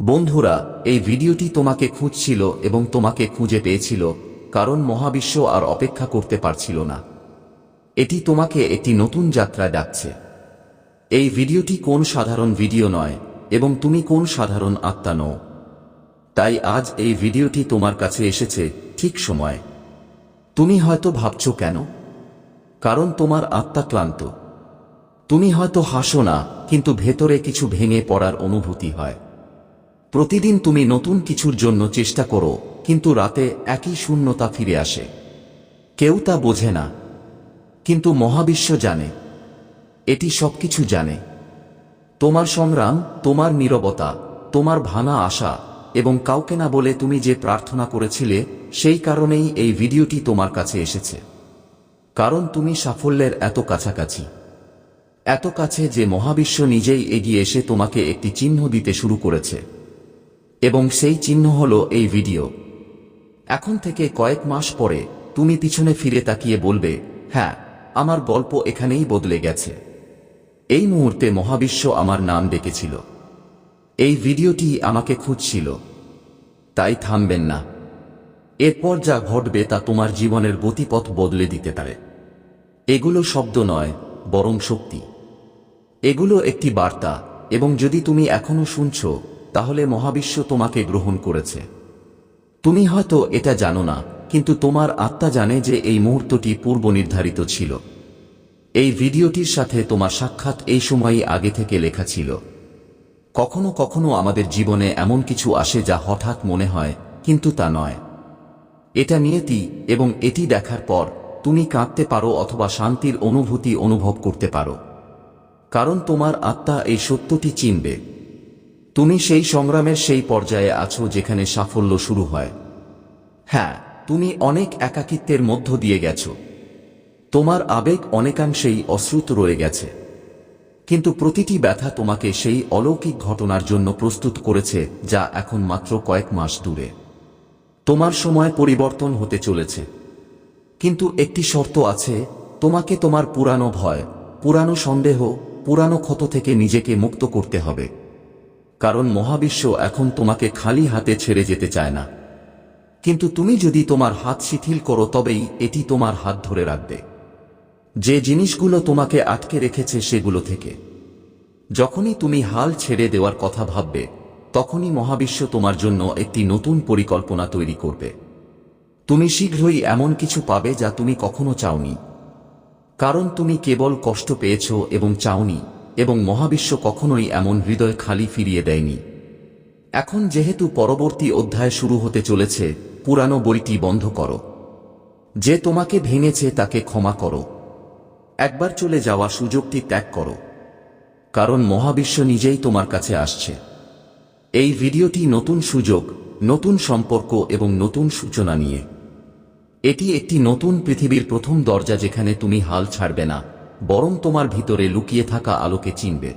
বন্ধুরা, এই ভিডিওটি তোমাকে খুঁজছিল এবং তোমাকে খুঁজে পেয়েছিল, কারণ মহাবিশ্ব আর অপেক্ষা করতে পারছিল না। এটি তোমাকে একটি নতুন যাত্রায় ডাকছে। এই ভিডিওটি কোন সাধারণ ভিডিও নয়, এবং তুমি কোন সাধারণ আত্মা নও। তাই আজ এই ভিডিওটি তোমার কাছে এসেছে ঠিক সময়। তুমি হয়তো ভাবছ কেন? কারণ তোমার আত্মা ক্লান্ত। তুমি হয়তো হাসো না, কিন্তু ভেতরে কিছু ভেঙে পড়ার অনুভূতি হয়। প্রতিদিন তুমি নতুন কিছুর জন্য চেষ্টা করো, কিন্তু রাতে একই শূন্যতা ফিরে আসে। কেউ তা বোঝে না, কিন্তু মহাবিশ্ব জানে। এটি সবকিছু জানে। তোমার সংগ্রাম, তোমার নীরবতা, তোমার ভানা আশা এবং কাউকে না বলে তুমি যে প্রার্থনা করেছিলে, সেই কারণেই এই ভিডিওটি তোমার কাছে এসেছে। কারণ তুমি সাফল্যের এত কাছাকাছি। এত কাছে যে মহাবিশ্ব নিজেই এগিয়ে এসে তোমাকে একটি চিহ্ন দিতে শুরু করেছে। এবং সেই চিহ্ন হল এই ভিডিও। এখন থেকে কয়েক মাস পরে তুমি পিছনে ফিরে তাকিয়ে বলবে হ্যাঁ আমার গল্প এখানেই বদলে গেছে। এই মুহূর্তে মহাবিশ্ব আমার নাম ডেকেছিল। এই ভিডিওটি আমাকে খুঁজছিল। তাই থামবেন না। এরপর যা ঘটবে তা তোমার জীবনের গতিপথ বদলে দিতে পারে। এগুলো শব্দ নয়, বরং শক্তি। এগুলো একটি বার্তা, এবং যদি তুমি এখনও শুনছ তাহলে মহাবিশ্ব তোমাকে গ্রহণ করেছে। তুমি হয়তো এটা জানো না, কিন্তু তোমার আত্মা জানে যে এই মুহূর্তটি পূর্ব নির্ধারিত ছিল। এই ভিডিওটির সাথে তোমার সাক্ষাৎ এই সময়ই আগে থেকে লেখা ছিল। কখনো কখনো আমাদের জীবনে এমন কিছু আসে যা হঠাৎ মনে হয়, কিন্তু তা নয়। এটা নিয়তি এবং এটি দেখার পর তুমি কাঁদতে পারো অথবা শান্তির অনুভূতি অনুভব করতে পারো। কারণ তোমার আত্মা এই সত্যটি চিনবে। তুমি সেই সংগ্রামের সেই পর্যায়ে আছো যেখানে সাফল্য শুরু হয়। হ্যাঁ তুমি অনেক একাকিত্বের মধ্য দিয়ে গেছো। তোমার আবেগ অনেকাংশেই অশ্রুত রয়ে গেছে। কিন্তু প্রতিটি ব্যথা তোমাকে সেই অলৌকিক ঘটনার জন্য প্রস্তুত করেছে যা এখন মাত্র কয়েক মাস দূরে। তোমার সময় পরিবর্তন হতে চলেছে। কিন্তু একটি শর্ত আছে, তোমাকে তোমার পুরানো ভয়, পুরানো সন্দেহ, পুরানো ক্ষত থেকে নিজেকে মুক্ত করতে হবে। কারণ মহাবিশ্ব এখন তোমাকে খালি হাতে ছেড়ে যেতে চায় না। কিন্তু তুমি যদি তোমার হাত শিথিল করো তবেই এটি তোমার হাত ধরে রাখবে। যে জিনিসগুলো তোমাকে আটকে রেখেছে সেগুলো থেকে। যখনই তুমি হাল ছেড়ে দেওয়ার কথা ভাববে, তখনই মহাবিশ্ব তোমার জন্য একটি নতুন পরিকল্পনা তৈরি করবে। তুমি শীঘ্রই এমন কিছু পাবে যা তুমি কখনো চাওনি। কারণ তুমি কেবল কষ্ট পেয়েছ এবং চাওনি। এবং মহাবিশ্ব কখনোই এমন হৃদয় খালি ফিরিয়ে দেয়নি। এখন যেহেতু পরবর্তী অধ্যায় শুরু হতে চলেছে, পুরানো বইটি বন্ধ করো। যে তোমাকে ভেঙেছে তাকে ক্ষমা করো। একবার চলে যাওয়া সুযোগটি ত্যাগ করো। কারণ মহাবিশ্ব নিজেই তোমার কাছে আসছে। এই ভিডিওটি নতুন সুযোগ, নতুন সম্পর্ক এবং নতুন সূচনা নিয়ে। এটি একটি নতুন পৃথিবীর প্রথম দরজা যেখানে তুমি হাল ছাড়বে না। বরং তোমার ভিতরে লুকিয়ে থাকা আলোকে চিনবে।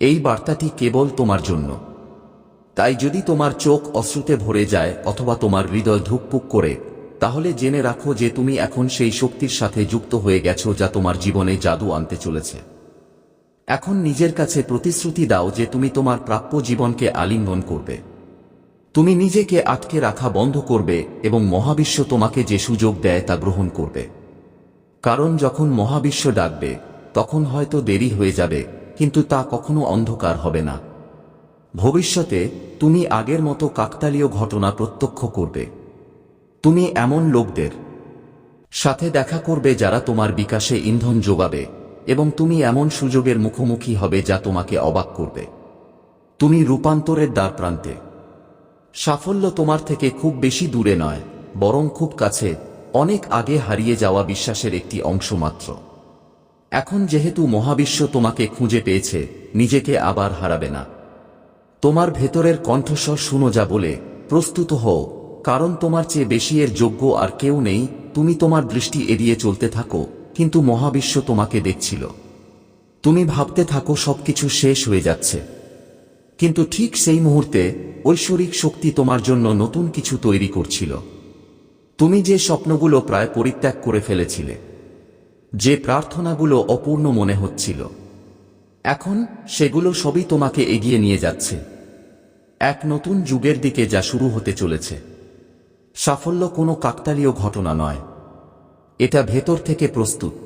এই বার্তাটি কেবল তোমার জন্য। তাই যদি তোমার চোখ অশ্রুতে ভরে যায় অথবা তোমার হৃদয় ধুকপুক করে, তাহলে জেনে রাখো যে তুমি এখন সেই শক্তির সাথে যুক্ত হয়ে গেছো যা তোমার জীবনে জাদু আনতে চলেছে। এখন নিজের কাছে প্রতিশ্রুতি দাও যে তুমি তোমার প্রাপ্য জীবনকে আলিঙ্গন করবে। তুমি নিজেকে আটকে রাখা বন্ধ করবে এবং মহাবিশ্ব তোমাকে যে সুযোগ দেয় তা গ্রহণ করবে। কারণ যখন মহাবিশ্ব ডাকবে, তখন হয়তো দেরি হয়ে যাবে, কিন্তু তা কখনো অন্ধকার হবে না। ভবিষ্যতে, তুমি আগের মতো কাকতালীয় ঘটনা প্রত্যক্ষ করবে। তুমি এমন লোকদের সাথে দেখা করবে যারা তোমার বিকাশে ইন্ধন যোগাবে, এবং তুমি এমন সুযোগের মুখোমুখি হবে যা তোমাকে অবাক করবে। তুমি রূপান্তরের দ্বার প্রান্তে সাফল্য তোমার থেকে খুব বেশি দূরে নয়, বরং খুব কাছে অনেক আগে হারিয়ে যাওয়া বিশ্বাসের একটি অংশ মাত্র। এখন যেহেতু মহাবিশ্ব তোমাকে খুঁজে পেয়েছে, নিজেকে আবার হারাবে না। তোমার ভেতরের কণ্ঠস্বর শুনো যা বলে, প্রস্তুত হও, কারণ তোমার চেয়ে বেশি এর যোগ্য আর কেউ নেই, তুমি তোমার দৃষ্টি এড়িয়ে চলতে থাকো, কিন্তু মহাবিশ্ব তোমাকে দেখছিল। তুমি ভাবতে থাকো সবকিছু শেষ হয়ে যাচ্ছে। কিন্তু ঠিক সেই মুহূর্তে ঐশ্বরিক শক্তি তোমার জন্য নতুন কিছু তৈরি করছিল। তুমি যে স্বপ্নগুলো প্রায় পরিত্যাগ করে ফেলেছিলে, যে প্রার্থনাগুলো অপূর্ণ মনে হচ্ছিল, এখন সেগুলো সবই তোমাকে এগিয়ে নিয়ে যাচ্ছে। এক নতুন যুগের দিকে যা শুরু হতে চলেছে। সাফল্য কোনো কাকতালীয় ঘটনা নয়। এটা ভেতর থেকে প্রস্তুত।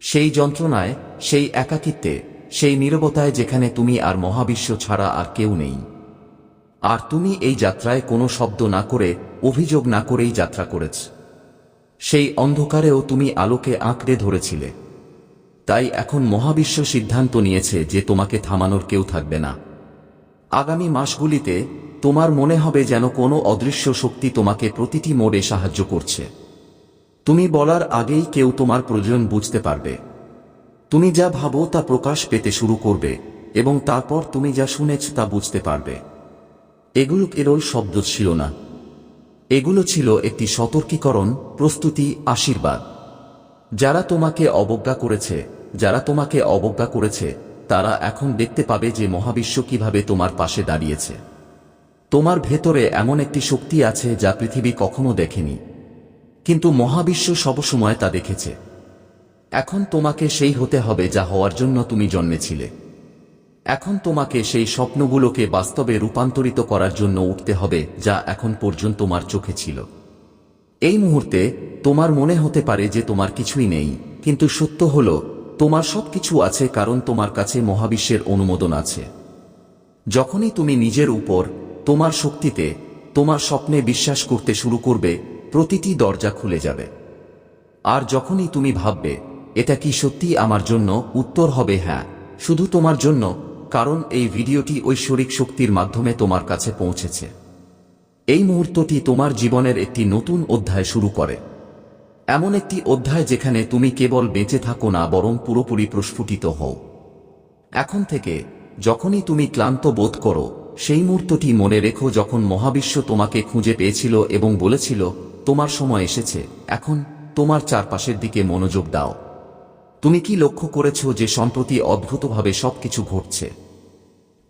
সেই যন্ত্রণায়, সেই একাকিত্বে, সেই নীরবতায় যেখানে তুমি আর মহাবিশ্ব ছাড়া আর কেউ নেই। আর তুমি এই যাত্রায় কোনো শব্দ না করে, অভিযোগ না করেই যাত্রা করেছ। সেই অন্ধকারেও তুমি আলোকে আঁকড়ে ধরেছিলে। তাই এখন মহাবিশ্ব সিদ্ধান্ত নিয়েছে যে তোমাকে থামানোর কেউ থাকবে না। আগামী মাসগুলিতে তোমার মনে হবে যেন কোনো অদৃশ্য শক্তি তোমাকে প্রতিটি মোড়ে সাহায্য করছে। তুমি বলার আগেই কেউ তোমার প্রয়োজন বুঝতে পারবে। তুমি যা ভাবো তা প্রকাশ পেতে শুরু করবে এবং তারপর তুমি যা শুনেছ তা বুঝতে পারবে। এগুলো কেরল শব্দ ছিল না। এগুলো ছিল একটি সতর্কীকরণ, প্রস্তুতি, আশীর্বাদ। যারা তোমাকে অবজ্ঞা করেছে, যারা তোমাকে অবজ্ঞা করেছে, তারা এখন দেখতে পাবে যে মহাবিশ্ব কীভাবে তোমার পাশে দাঁড়িয়েছে। তোমার ভেতরে এমন একটি শক্তি আছে যা পৃথিবী কখনো দেখেনি। কিন্তু মহাবিশ্ব সবসময় তা দেখেছে। এখন তোমাকে সেই হতে হবে যা হওয়ার জন্য তুমি জন্মেছিলে। এখন তোমাকে সেই স্বপ্নগুলোকে বাস্তবে রূপান্তরিত করার জন্য উঠতে হবে, যা এখন পর্যন্ত তোমার চোখে ছিল। এই মুহূর্তে, তোমার মনে হতে পারে যে তোমার কিছুই নেই, কিন্তু সত্য হল, তোমার সবকিছু আছে কারণ তোমার কাছে মহাবিশ্বের অনুমোদন আছে। যখনই তুমি নিজের উপর, তোমার শক্তিতে, তোমার স্বপ্নে বিশ্বাস করতে শুরু করবে, প্রতিটি দরজা খুলে যাবে। আর যখনই তুমি ভাববে, এটা কি সত্যি আমার জন্য? উত্তর হবে হ্যাঁ শুধু তোমার জন্য কারণ এই ভিডিওটি ঐশ্বরিক শক্তির মাধ্যমে তোমার কাছে পৌঁছেছে। এই মুহূর্তটি তোমার জীবনের একটি নতুন অধ্যায় শুরু করে। এমন একটি অধ্যায় যেখানে তুমি কেবল বেঁচে থাকো না, বরং পুরোপুরি প্রস্ফুটিত হও। এখন থেকে, যখনই তুমি ক্লান্ত বোধ করো, সেই মুহূর্তটি মনে রেখো যখন মহাবিশ্ব তোমাকে খুঁজে পেয়েছিল এবং বলেছিল, তোমার সময় এসেছে, এখন তোমার চারপাশের দিকে মনোযোগ দাও। তুমি কি লক্ষ্য করেছ যে সম্প্রতি অদ্ভুতভাবে সবকিছু ঘটছে?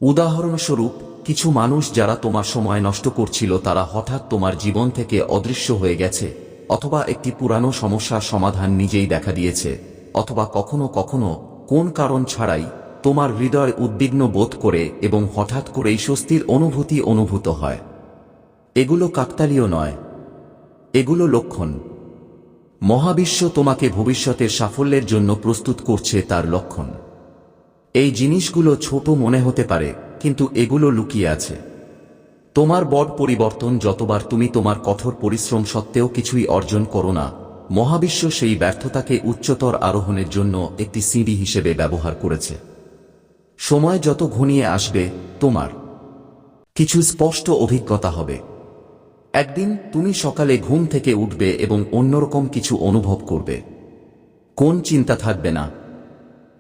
উদাহরণস্বরূপ, কিছু মানুষ যারা তোমার সময় নষ্ট করছিল তারা হঠাৎ তোমার জীবন থেকে অদৃশ্য হয়ে গেছে, অথবা একটি পুরানো সমস্যার সমাধান নিজেই দেখা দিয়েছে, অথবা কখনো কখনো কোন কারণ ছাড়াই তোমার হৃদয় উদ্বিগ্ন বোধ করে এবং হঠাৎ করেই স্বস্তির অনুভূতি অনুভূত হয়। এগুলো কাকতালীয় নয়। এগুলো লক্ষণ। মহাবিশ্ব তোমাকে ভবিষ্যতের সাফল্যের জন্য প্রস্তুত করছে তার লক্ষণ। এই জিনিসগুলো ছোট মনে হতে পারে, কিন্তু এগুলো লুকিয়ে আছে। তোমার বড় পরিবর্তন যতবার তুমি তোমার কঠোর পরিশ্রম সত্ত্বেও কিছুই অর্জন করো না, মহাবিশ্ব সেই ব্যর্থতাকে উচ্চতর আরোহণের জন্য একটি সিঁড়ি হিসেবে ব্যবহার করেছে। সময় যত ঘনিয়ে আসবে, তোমার কিছু স্পষ্ট অভিজ্ঞতা হবে। একদিন তুমি সকালে ঘুম থেকে উঠবে এবং অন্যরকম কিছু অনুভব করবে। কোন চিন্তা থাকবে না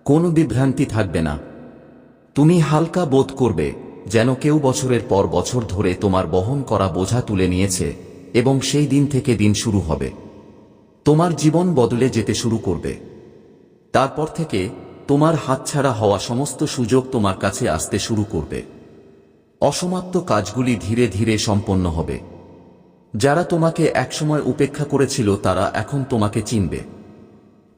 কোন বিভ্রান্তি থাকবে না। তুমি হালকা বোধ করবে যেন কেউ বছরের পর বছর ধরে তোমার বহন করা বোঝা তুলে নিয়েছে এবং সেই দিন থেকে দিন শুরু হবে। তোমার জীবন বদলে যেতে শুরু করবে। তারপর থেকে তোমার হাতছাড়া হওয়া সমস্ত সুযোগ তোমার কাছে আসতে শুরু করবে। অসমাপ্ত কাজগুলি ধীরে ধীরে সম্পন্ন হবে। যারা তোমাকে একসময় উপেক্ষা করেছিল তারা এখন তোমাকে চিনবে।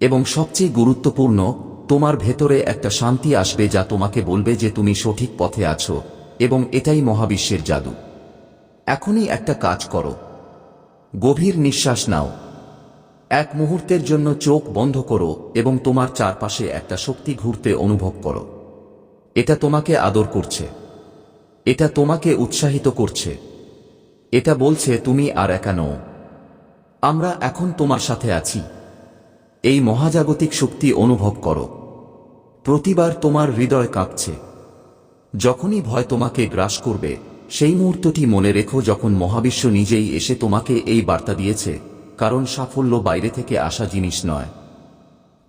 এবং সবচেয়ে গুরুত্বপূর্ণ তোমার ভেতরে একটা শান্তি আসবে যা তোমাকে বলবে যে তুমি সঠিক পথে আছো, এবং এটাই মহাবিশ্বের জাদু। এখনই একটা কাজ করো। গভীর নিঃশ্বাস নাও। এক মুহূর্তের জন্য চোখ বন্ধ করো এবং তোমার চারপাশে একটা শক্তি ঘুরতে অনুভব করো। এটা তোমাকে আদর করছে। এটা তোমাকে উৎসাহিত করছে। এটা বলছে, তুমি আর একা নও। আমরা এখন তোমার সাথে আছি। এই মহাজাগতিক শক্তি অনুভব করো। প্রতিবার তোমার হৃদয় কাঁপছে। যখনই ভয় তোমাকে গ্রাস করবে, সেই মুহূর্তটি মনে রেখো যখন মহাবিশ্ব নিজেই এসে তোমাকে এই বার্তা দিয়েছে, কারণ সাফল্য বাইরে থেকে আসা জিনিস নয়।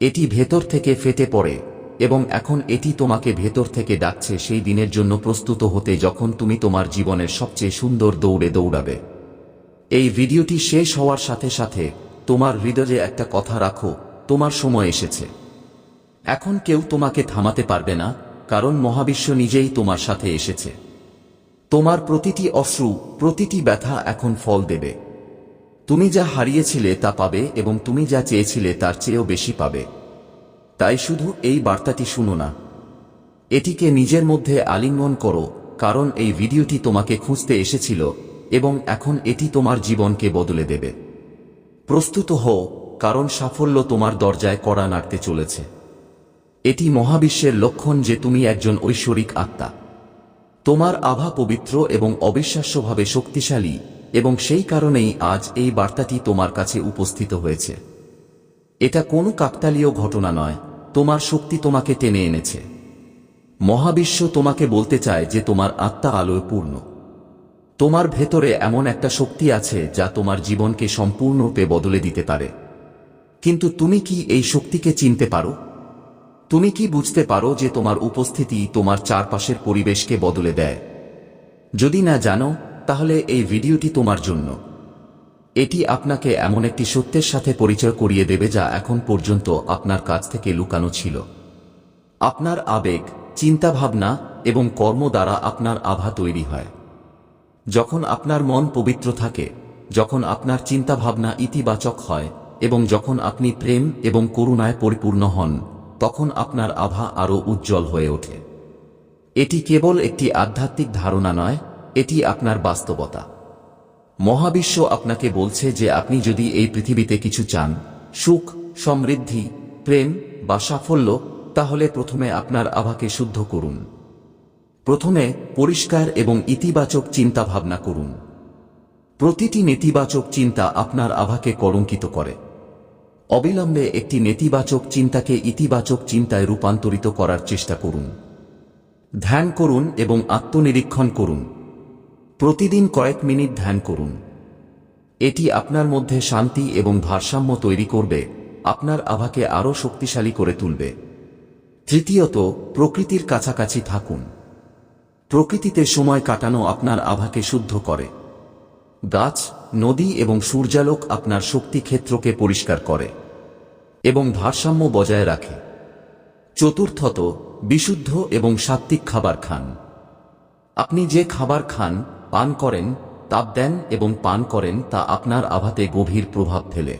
এটি ভেতর থেকে ফেটে পড়ে, এবং এখন এটি তোমাকে ভেতর থেকে ডাকছে সেই দিনের জন্য প্রস্তুত হতে যখন তুমি তোমার জীবনের সবচেয়ে সুন্দর দৌড়ে দৌড়াবে। এই ভিডিওটি শেষ হওয়ার সাথে সাথে তোমার হৃদয়ে একটা কথা রাখো, তোমার সময় এসেছে। এখন কেউ তোমাকে থামাতে পারবে না, কারণ মহাবিশ্ব নিজেই তোমার সাথে এসেছে। তোমার প্রতিটি অশ্রু, প্রতিটি ব্যথা এখন ফল দেবে। তুমি যা হারিয়েছিলে তা পাবে এবং তুমি যা চেয়েছিলে তার চেয়েও বেশি পাবে। তাই শুধু এই বার্তাটি শুনো না। এটিকে নিজের মধ্যে আলিঙ্গন করো, কারণ এই ভিডিওটি তোমাকে খুঁজতে এসেছিল এবং এখন এটি তোমার জীবনকে বদলে দেবে। প্রস্তুত হও, কারণ সাফল্য তোমার দরজায় কড়া নাড়তে চলেছে। এটি মহাবিশ্বের লক্ষণ যে তুমি একজন ঐশ্বরিক আত্মা। তোমার আভা পবিত্র এবং অবিশ্বাস্যভাবে শক্তিশালী, এবং সেই কারণেই আজ এই বার্তাটি তোমার কাছে উপস্থিত হয়েছে। এটা কোনো কাকতালীয় ঘটনা নয়, তোমার শক্তি তোমাকে টেনে এনেছে। মহাবিশ্ব তোমাকে বলতে চায় যে তোমার আত্মা আলোয় পূর্ণ। তোমার ভেতরে এমন একটা শক্তি আছে যা তোমার জীবনকে সম্পূর্ণরূপে বদলে দিতে পারে। কিন্তু তুমি কি এই শক্তিকে চিনতে পারো? তুমি কি বুঝতে পারো যে তোমার উপস্থিতি তোমার চারপাশের পরিবেশকে বদলে দেয়? যদি না জানো, তাহলে এই ভিডিওটি তোমার জন্য। এটি আপনাকে এমন একটি সত্যের সাথে পরিচয় করিয়ে দেবে যা এখন পর্যন্ত আপনার কাছ থেকে লুকানো ছিল। আপনার আবেগ, চিন্তাভাবনা এবং কর্ম দ্বারা আপনার আভা তৈরি হয়। যখন আপনার মন পবিত্র থাকে, যখন আপনার চিন্তাভাবনা ইতিবাচক হয় এবং যখন আপনি প্রেম এবং করুণায় পরিপূর্ণ হন তখন আপনার আভা আরও উজ্জ্বল হয়ে ওঠে। এটি কেবল একটি আধ্যাত্মিক ধারণা নয়, এটি আপনার বাস্তবতা। মহাবিশ্ব আপনাকে বলছে যে আপনি যদি এই পৃথিবীতে কিছু চান, সুখ, সমৃদ্ধি, প্রেম বা সাফল্য, তাহলে প্রথমে আপনার আভাকে শুদ্ধ করুন। প্রথমে পরিষ্কার এবং ইতিবাচক চিন্তা ভাবনা করুন। প্রতিটি নেতিবাচক চিন্তা আপনার আভাকে কলঙ্কিত করে। অবিলম্বে একটি নেতিবাচক চিন্তাকে ইতিবাচক চিন্তায় রূপান্তরিত করার চেষ্টা করুন। ধ্যান করুন এবং আত্মনিরীক্ষণ করুন। প্রতিদিন কয়েক মিনিট ধ্যান করুন। এটি আপনার মধ্যে শান্তি এবং ভারসাম্য তৈরি করবে, আপনার আভাকে আরও শক্তিশালী করে তুলবে। তৃতীয়ত, প্রকৃতির কাছাকাছি থাকুন। প্রকৃতিতে সময় কাটানো আপনার আভাকে শুদ্ধ করে। গাছ, নদী এবং সূর্যালোক আপনার শক্তি ক্ষেত্রকে পরিষ্কার করে এবং ভারসাম্য বজায় রাখে। চতুর্থত, বিশুদ্ধ এবং সাত্ত্বিক খাবার খান। আপনি যে খাবার খান, পান করেন, তাপ দেন এবং পান করেন তা আপনার আভাতে গভীর প্রভাব ফেলে।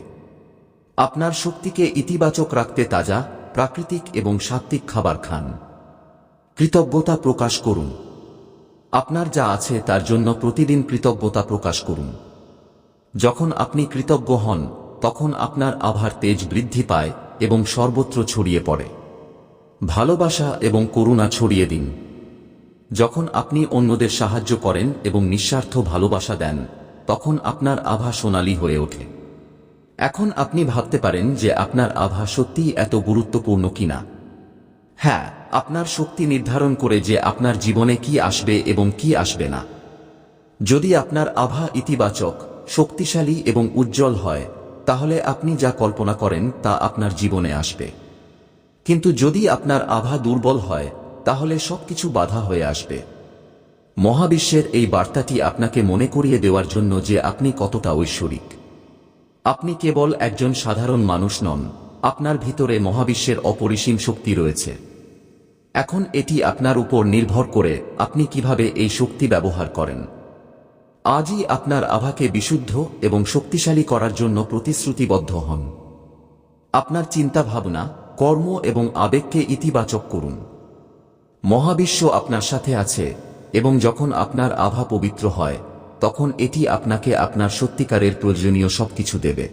আপনার শক্তিকে ইতিবাচক রাখতে তাজা, প্রাকৃতিক এবং সাত্ত্বিক খাবার খান। কৃতজ্ঞতা প্রকাশ করুন। আপনার যা আছে তার জন্য প্রতিদিন কৃতজ্ঞতা প্রকাশ করুন। যখন আপনি কৃতজ্ঞ হন, তখন আপনার আভার তেজ বৃদ্ধি পায় এবং সর্বত্র ছড়িয়ে পড়ে। ভালোবাসা এবং করুণা ছড়িয়ে দিন। যখন আপনি অন্যদের সাহায্য করেন এবং নিঃস্বার্থ ভালোবাসা দেন, তখন আপনার আভা সোনালী হয়ে ওঠে। এখন আপনি ভাবতে পারেন যে আপনার আভা সত্যিই এত গুরুত্বপূর্ণ কিনা। হ্যাঁ আপনার শক্তি নির্ধারণ করে যে আপনার জীবনে কি আসবে এবং কি আসবে না। যদি আপনার আভা ইতিবাচক, শক্তিশালী এবং উজ্জ্বল হয়, তাহলে আপনি যা কল্পনা করেন তা আপনার জীবনে আসবে। কিন্তু যদি আপনার আভা দুর্বল হয়, তাহলে সবকিছু বাধা হয়ে আসবে। মহাবিশ্বের এই বার্তাটি আপনাকে মনে করিয়ে দেওয়ার জন্য যে আপনি কতটা ঐশ্বরিক। আপনি কেবল একজন সাধারণ মানুষ নন, আপনার ভিতরে মহাবিশ্বের অপরিসীম শক্তি রয়েছে। এখন এটি আপনার উপর নির্ভর করে আপনি কীভাবে এই শক্তি ব্যবহার করেন। আজই আপনার আভাকে বিশুদ্ধ এবং শক্তিশালী করার জন্য প্রতিশ্রুতিবদ্ধ হন। আপনার চিন্তা ভাবনা কর্ম এবং আবেগকে ইতিবাচক করুন। মহাবিশ্ব আপনার সাথে আছে এবং যখন আপনার আভা পবিত্র হয়, তখন এটি আপনাকে আপনার সত্যিকারের প্রয়োজনীয় সবকিছু দেবে।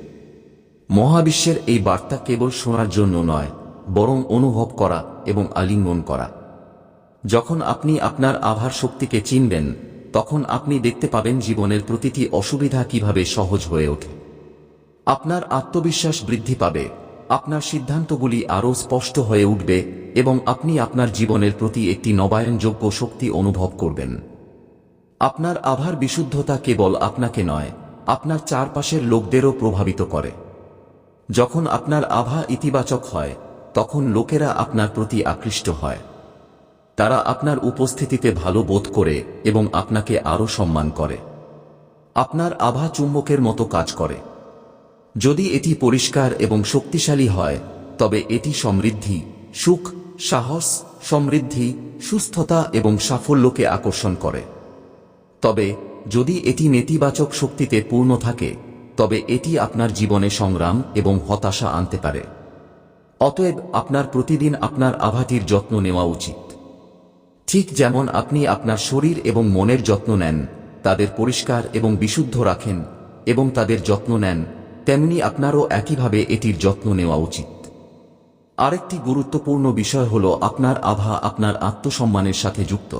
মহাবিশ্বের এই বার্তা কেবল শোনার জন্য নয় বরং অনুভব করা এবং আলিঙ্গন করা। যখন আপনি আপনার আভার শক্তিকে চিনবেন, তখন আপনি দেখতে পাবেন জীবনের প্রতিটি অসুবিধা কীভাবে সহজ হয়ে ওঠে। আপনার আত্মবিশ্বাস বৃদ্ধি পাবে, আপনার সিদ্ধান্তগুলি আরও স্পষ্ট হয়ে উঠবে এবং আপনি আপনার জীবনের প্রতি একটি নবায়নযোগ্য শক্তি অনুভব করবেন। আপনার আভার বিশুদ্ধতা কেবল আপনাকে নয়, আপনার চারপাশের লোকদেরও প্রভাবিত করে। যখন আপনার আভা ইতিবাচক হয় তখন লোকেরা আপনার প্রতি আকৃষ্ট হয়। তারা আপনার উপস্থিতিতে ভালো বোধ করে এবং আপনাকে আরও সম্মান করে। আপনার আভা চুম্বকের মতো কাজ করে। যদি এটি পরিষ্কার এবং শক্তিশালী হয়, তবে এটি সমৃদ্ধি, সুখ, সাহস, সমৃদ্ধি, সুস্থতা এবং সাফল্যকে আকর্ষণ করে। তবে, যদি এটি নেতিবাচক শক্তিতে পূর্ণ থাকে, তবে এটি আপনার জীবনে সংগ্রাম এবং হতাশা আনতে পারে। অতএব আপনার প্রতিদিন আপনার আভাটির যত্ন নেওয়া উচিত। ঠিক যেমন আপনি আপনার শরীর এবং মনের যত্ন নেন, তাদের পরিষ্কার এবং বিশুদ্ধ রাখেন এবং তাদের যত্ন নেন, তেমনি আপনারও একইভাবে এটির যত্ন নেওয়া উচিত। আরেকটি গুরুত্বপূর্ণ বিষয় হল আপনার আভা আপনার আত্মসম্মানের সাথে যুক্ত।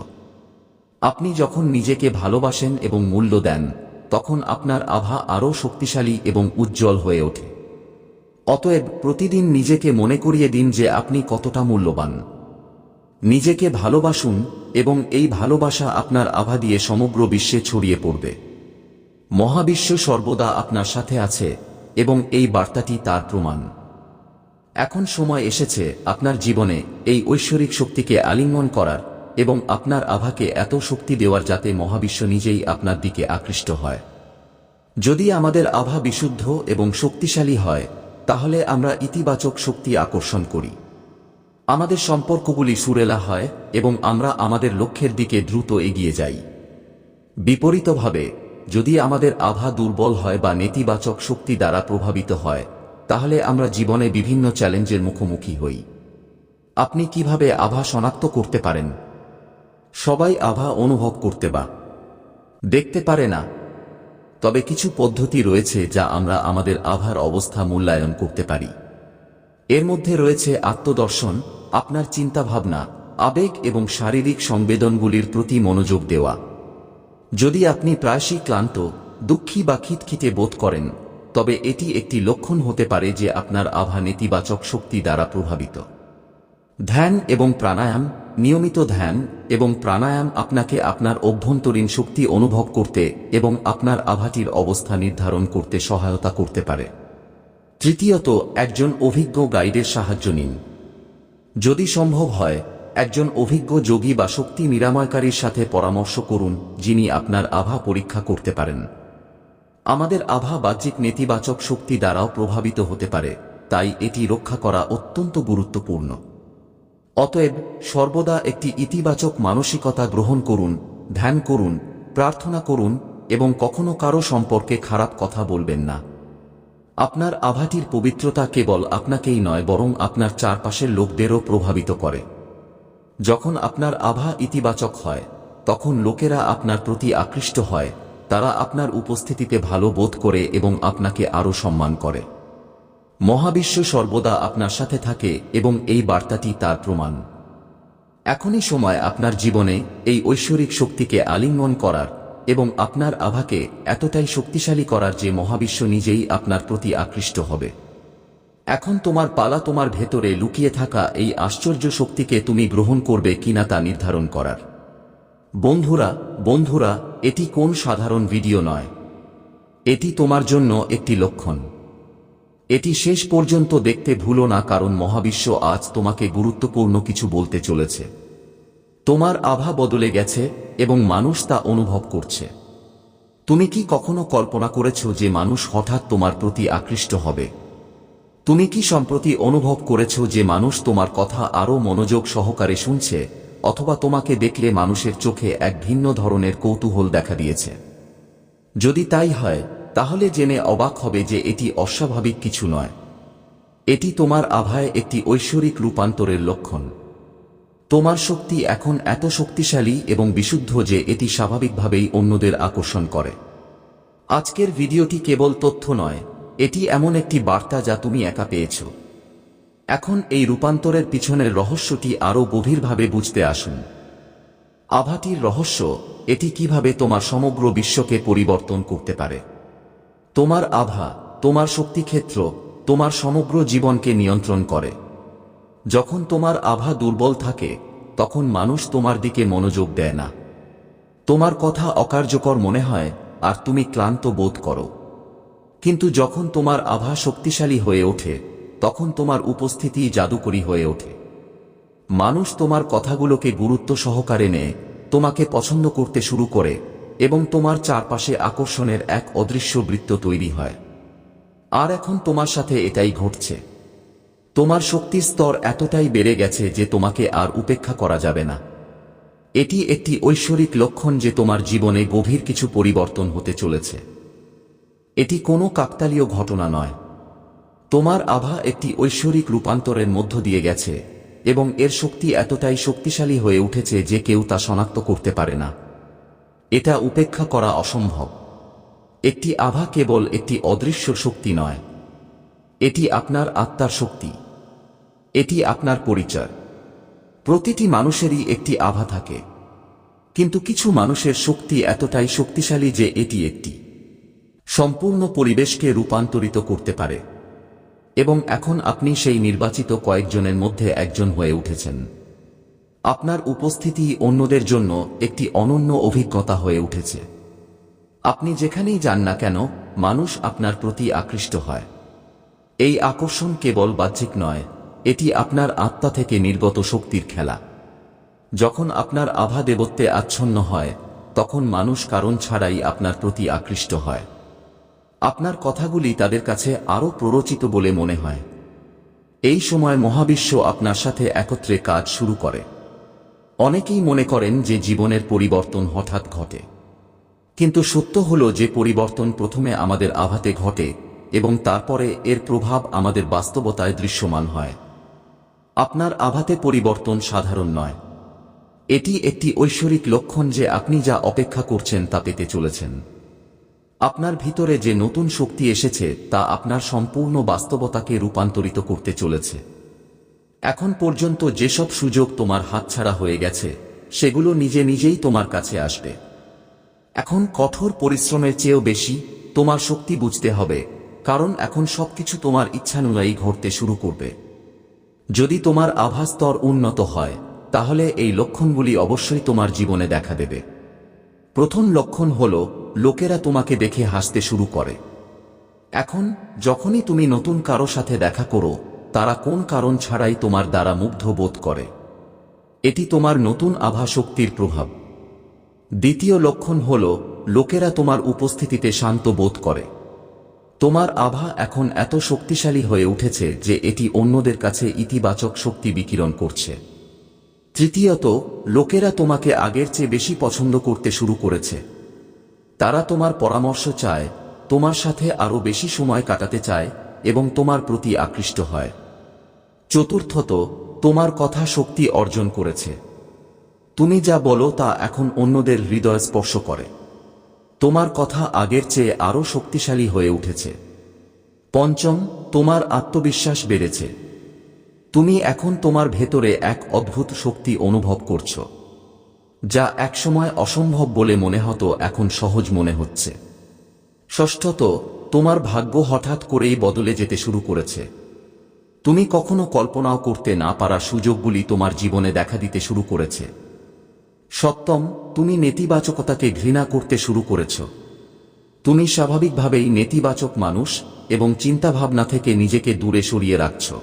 আপনি যখন নিজেকে ভালোবাসেন এবং মূল্য দেন, তখন আপনার আভা আরও শক্তিশালী এবং উজ্জ্বল হয়ে ওঠে। অতএব প্রতিদিন নিজেকে মনে করিয়ে দিন যে আপনি কতটা মূল্যবান। নিজেকে ভালোবাসুন এবং এই ভালোবাসা আপনার আভা দিয়ে সমগ্র বিশ্বে ছড়িয়ে পড়বে। মহাবিশ্ব সর্বদা আপনার সাথে আছে এবং এই বার্তাটি তার প্রমাণ। এখন সময় এসেছে আপনার জীবনে এই ঐশ্বরিক শক্তিকে আলিঙ্গন করার এবং আপনার আভাকে এত শক্তি দেওয়ার যাতে মহাবিশ্ব নিজেই আপনার দিকে আকৃষ্ট হয়। যদি আমাদের আভা বিশুদ্ধ এবং শক্তিশালী হয় তাহলে আমরা ইতিবাচক শক্তি আকর্ষণ করি। আমাদের সম্পর্কগুলি সুরেলা হয় এবং আমরা আমাদের লক্ষ্যের দিকে দ্রুত এগিয়ে যাই। বিপরীতভাবে, যদি আমাদের আভা দুর্বল হয় বা নেতিবাচক শক্তি দ্বারা প্রভাবিত হয়, তাহলে আমরা জীবনে বিভিন্ন চ্যালেঞ্জের মুখোমুখি হই। আপনি কীভাবে আভা শনাক্ত করতে পারেন? সবাই আভা অনুভব করতে বা। দেখতে পারে না। তবে কিছু পদ্ধতি রয়েছে যা আমরা আমাদের আভার অবস্থা মূল্যায়ন করতে পারি। এর মধ্যে রয়েছে আত্মদর্শন, আপনার চিন্তাভাবনা, আবেগ এবং শারীরিক সংবেদনগুলির প্রতি মনোযোগ দেওয়া। যদি আপনি প্রায়শই ক্লান্ত, দুঃখী বা খিটখিটে বোধ করেন, তবে এটি একটি লক্ষণ হতে পারে যে আপনার আভা নেতিবাচক শক্তি দ্বারা প্রভাবিত। ধ্যান এবং প্রাণায়াম নিয়মিত ধ্যান এবং প্রাণায়াম আপনাকে আপনার অভ্যন্তরীণ শক্তি অনুভব করতে এবং আপনার আভাটির অবস্থা নির্ধারণ করতে সহায়তা করতে পারে। তৃতীয়ত, একজন অভিজ্ঞ গাইডের সাহায্য নিন। যদি সম্ভব হয়, একজন অভিজ্ঞ যোগী বা শক্তি নিরাময়কারীর সাথে পরামর্শ করুন, যিনি আপনার আভা পরীক্ষা করতে পারেন। আমাদের আভা বাহ্যিক নেতিবাচক শক্তি দ্বারাও প্রভাবিত হতে পারে, তাই এটি রক্ষা করা অত্যন্ত গুরুত্বপূর্ণ। অতএব সর্বদা একটি ইতিবাচক মানসিকতা গ্রহণ করুন, ধ্যান করুন, প্রার্থনা করুন এবং কখনো কারও সম্পর্কে খারাপ কথা বলবেন না। আপনার আভাটির পবিত্রতা কেবল আপনাকেই নয়, বরং আপনার চারপাশের লোকদেরও প্রভাবিত করে। যখন আপনার আভা ইতিবাচক হয়, তখন লোকেরা আপনার প্রতি আকৃষ্ট হয়, তারা আপনার উপস্থিতিতে ভালো বোধ করে এবং আপনাকে আরও সম্মান করে। মহাবিশ্ব সর্বদা আপনার সাথে থাকে এবং এই বার্তাটি তার প্রমাণ। এখনই সময় আপনার জীবনে এই ঐশ্বরিক শক্তিকে আলিঙ্গন করার এবং আপনার আভাকে এতটাই শক্তিশালী করার যে মহাবিশ্ব নিজেই আপনার প্রতি আকৃষ্ট হবে। এখন তোমার পালা তোমার ভেতরে লুকিয়ে থাকা এই আশ্চর্য শক্তিকে তুমি গ্রহণ করবে কিনা তা নির্ধারণ করার। বন্ধুরা বন্ধুরা, এটি কোন সাধারণ ভিডিও নয়। এটি তোমার জন্য একটি লক্ষণ। এটি শেষ পর্যন্ত দেখতে ভুলো না কারণ মহাবিশ্ব আজ তোমাকে গুরুত্বপূর্ণ কিছু বলতে চলেছে। তোমার আভা বদলে গেছে এবং মানুষ তা অনুভব করছে। তুমি কি কখনো কল্পনা করেছ যে মানুষ হঠাৎ তোমার প্রতি আকৃষ্ট হবে? তুমি কি সম্প্রতি অনুভব করেছ যে মানুষ তোমার কথা আরও মনোযোগ সহকারে শুনছে, অথবা তোমাকে দেখলে মানুষের চোখে এক ভিন্ন ধরনের কৌতূহল দেখা দিয়েছে? যদি তাই হয় তাহলে জেনে অবাক হবে যে এটি অস্বাভাবিক কিছু নয়। এটি তোমার আভায় একটি ঐশ্বরিক রূপান্তরের লক্ষণ। তোমার শক্তি এখন এত শক্তিশালী এবং বিশুদ্ধ যে এটি স্বাভাবিকভাবেই অন্যদের আকর্ষণ করে। আজকের ভিডিওটি কেবল তথ্য নয়, এটি এমন একটি বার্তা যা তুমি একা পেয়েছ। এখন এই রূপান্তরের পিছনের রহস্যটি আরও গভীরভাবে বুঝতে আসুন। আভাটির রহস্য, এটি কীভাবে তোমার সমগ্র বিশ্বকে পরিবর্তন করতে পারে? তোমার আভা, তোমার শক্তিক্ষেত্র, তোমার সমগ্র জীবনকে নিয়ন্ত্রণ করে। যখন তোমার আভা দুর্বল থাকে, তখন মানুষ তোমার দিকে মনোযোগ দেয় না। তোমার কথা অকার্যকর মনে হয়, আর তুমি ক্লান্ত বোধ করো। কিন্তু যখন তোমার আভা শক্তিশালী হয়ে ওঠে, তখন তোমার উপস্থিতি জাদুকরী হয়ে ওঠে। মানুষ তোমার কথাগুলোকে গুরুত্ব সহকারে নেয়, তোমাকে পছন্দ করতে শুরু করে এবং তোমার চারপাশে আকর্ষণের এক অদৃশ্য বৃত্ত তৈরি হয়। আর এখন তোমার সাথে এটাই ঘটছে। তোমার শক্তির স্তর এতটাই বেড়ে গেছে যে তোমাকে আর উপেক্ষা করা যাবে না। এটি একটি ঐশ্বরিক লক্ষণ যে তোমার জীবনে গভীর কিছু পরিবর্তন হতে চলেছে। এটি কোনো কাকতালীয় ঘটনা নয়। তোমার আভা একটি ঐশ্বরিক রূপান্তরের মধ্য দিয়ে গেছে এবং এর শক্তি এতটাই শক্তিশালী হয়ে উঠেছে যে কেউ তা শনাক্ত করতে পারে না। এটা উপেক্ষা করা অসম্ভব। একটি আভা কেবল একটি অদৃশ্য শক্তি নয়। এটি আপনার আত্মার শক্তি। এটি আপনার পরিচয়। প্রতিটি মানুষেরই একটি আভা থাকে। কিন্তু কিছু মানুষের শক্তি এতটাই শক্তিশালী যে এটি একটি। সম্পূর্ণ পরিবেশকে রূপান্তরিত করতে পারে। এবং এখন আপনি সেই নির্বাচিত কয়েকজনের মধ্যে একজন হয়ে উঠেছেন। আপনার উপস্থিতি অন্যদের জন্য একটি অনন্য অভিজ্ঞতা হয়ে উঠেছে। আপনি যেখানেই যান না কেন, মানুষ আপনার প্রতি আকৃষ্ট হয়। এই আকর্ষণ কেবল বাহ্যিক নয়, এটি আপনার আত্মা থেকে নির্গত শক্তির খেলা। যখন আপনার আভা দেবত্বে আচ্ছন্ন হয়, তখন মানুষ কারণ ছাড়াই আপনার প্রতি আকৃষ্ট হয়। আপনার কথাগুলি তাদের কাছে আরও প্ররোচিত বলে মনে হয়। এই সময় মহাবিশ্ব আপনার সাথে একত্রে কাজ শুরু করে। অনেকেই মনে করেন যে জীবনের পরিবর্তন হঠাৎ ঘটে। কিন্তু সত্য হল যে পরিবর্তন প্রথমে আমাদের আভাতে ঘটে এবং তারপরে এর প্রভাব আমাদের বাস্তবতায় দৃশ্যমান হয়। আপনার আভাতে পরিবর্তন সাধারণ নয়। এটি একটি ঐশ্বরিক লক্ষণ যে আপনি যা অপেক্ষা করছেন তা পেতে চলেছেন। আপনার ভিতরে যে নতুন শক্তি এসেছে তা আপনার সম্পূর্ণ বাস্তবতাকে রূপান্তরিত করতে চলেছে। এখন পর্যন্ত যেসব সুযোগ তোমার হাতছাড়া হয়ে গেছে, সেগুলো নিজে নিজেই তোমার কাছে আসবে। এখন কঠোর পরিশ্রমের চেয়েও বেশি তোমার শক্তি বুঝতে হবে, কারণ এখন সবকিছু তোমার ইচ্ছানুযায়ী ঘটতে শুরু করবে। যদি তোমার আভাস্তর উন্নত হয়, তাহলে এই লক্ষণগুলি অবশ্যই তোমার জীবনে দেখা দেবে। প্রথম লক্ষণ হল, লোকেরা তোমাকে দেখে হাসতে শুরু করে। এখন, যখনই তুমি নতুন কারও সাথে দেখা করো তারা কোন কারণ ছাড়াই তোমার দ্বারা মুগ্ধ বোধ করে। এটি তোমার নতুন আভা শক্তির প্রভাব। দ্বিতীয় লক্ষণ হল, লোকেরা তোমার উপস্থিতিতে শান্ত বোধ করে। তোমার আভা এখন এত শক্তিশালী হয়ে উঠেছে যে এটি অন্যদের কাছে ইতিবাচক শক্তি বিকিরণ করছে। তৃতীয়ত, লোকেরা তোমাকে আগের চেয়ে বেশি পছন্দ করতে শুরু করেছে। তারা তোমার পরামর্শ চায়, তোমার সাথে আরও বেশি সময় কাটাতে চায় এবং তোমার প্রতি আকৃষ্ট হয়। চতুর্থত, তোমার কথা শক্তি অর্জন করেছে। তুমি যা বলো তা এখন অন্যদের হৃদয় স্পর্শ করে। তোমার কথা আগের চেয়ে আরও শক্তিশালী হয়ে উঠেছে। পঞ্চম, তোমার আত্মবিশ্বাস বেড়েছে। তুমি এখন তোমার ভেতরে এক অদ্ভুত শক্তি অনুভব করছ, যা একসময় অসম্ভব বলে মনে হতো এখন সহজ মনে হচ্ছে। ষষ্ঠত, তোমার ভাগ্য হঠাৎ করেই বদলে যেতে শুরু করেছে। তুমি কখনো কল্পনাও করতে না পারা সুযোগগুলি তোমার জীবনে দেখা দিতে শুরু করেছে। সপ্তম, তুমি নেতিবাচকতাকে ঘৃণা করতে শুরু করেছ। তুমি স্বাভাবিকভাবেই নেতিবাচক মানুষ এবং চিন্তাভাবনা থেকে নিজেকে দূরে সরিয়ে রাখছ।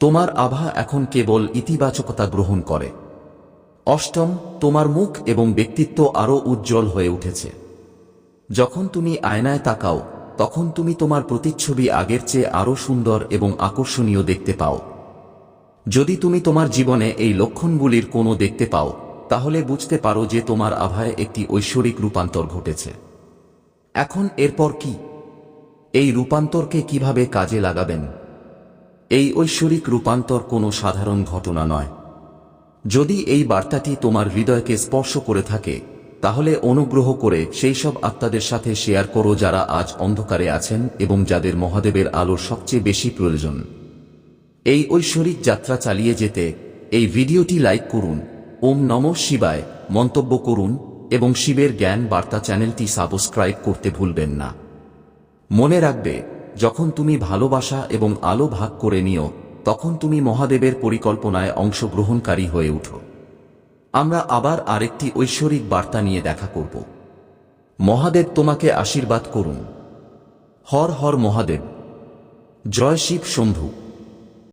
তোমার আভা এখন কেবল ইতিবাচকতা গ্রহণ করে। অষ্টম, তোমার মুখ এবং ব্যক্তিত্ব আরও উজ্জ্বল হয়ে উঠেছে। যখন তুমি আয়নায় তাকাও তখন তুমি তোমার প্রতিচ্ছবি আগের চেয়ে আরও সুন্দর এবং আকর্ষণীয় দেখতে পাও। যদি তুমি তোমার জীবনে এই লক্ষণগুলির কোনো দেখতে পাও, তাহলে বুঝতে পারো যে তোমার আভায় একটি ঐশ্বরিক রূপান্তর ঘটেছে। এখন এরপর কি? এই রূপান্তরকে কীভাবে কাজে লাগাবেন? এই ঐশ্বরিক রূপান্তর কোনো সাধারণ ঘটনা নয়। যদি এই বার্তাটি তোমার হৃদয়কে স্পর্শ করে থাকে তাহলে অনুগ্রহ করে সেই সব আত্মাদের সাথে শেয়ার করো যারা আজ অন্ধকারে আছেন এবং যাদের মহাদেবের আলোর সবচেয়ে বেশি প্রয়োজন। এই ঐশ্বরিক যাত্রা চালিয়ে যেতে এই ভিডিওটি লাইক করুন, ওম নম শিবায় মন্তব্য করুন এবং শিবের জ্ঞান বার্তা চ্যানেলটি সাবস্ক্রাইব করতে ভুলবেন না। মনে রাখবে, যখন তুমি ভালোবাসা এবং আলো ভাগ করে নিও, তখন তুমি মহাদেবের পরিকল্পনায় অংশগ্রহণকারী হয়ে উঠো। আমরা আবার আরেকটি ঐশ্বরিক বার্তা নিয়ে দেখা করব। মহাদেব তোমাকে আশীর্বাদ করুন। হর হর মহাদেব। জয় শিব শম্ভু।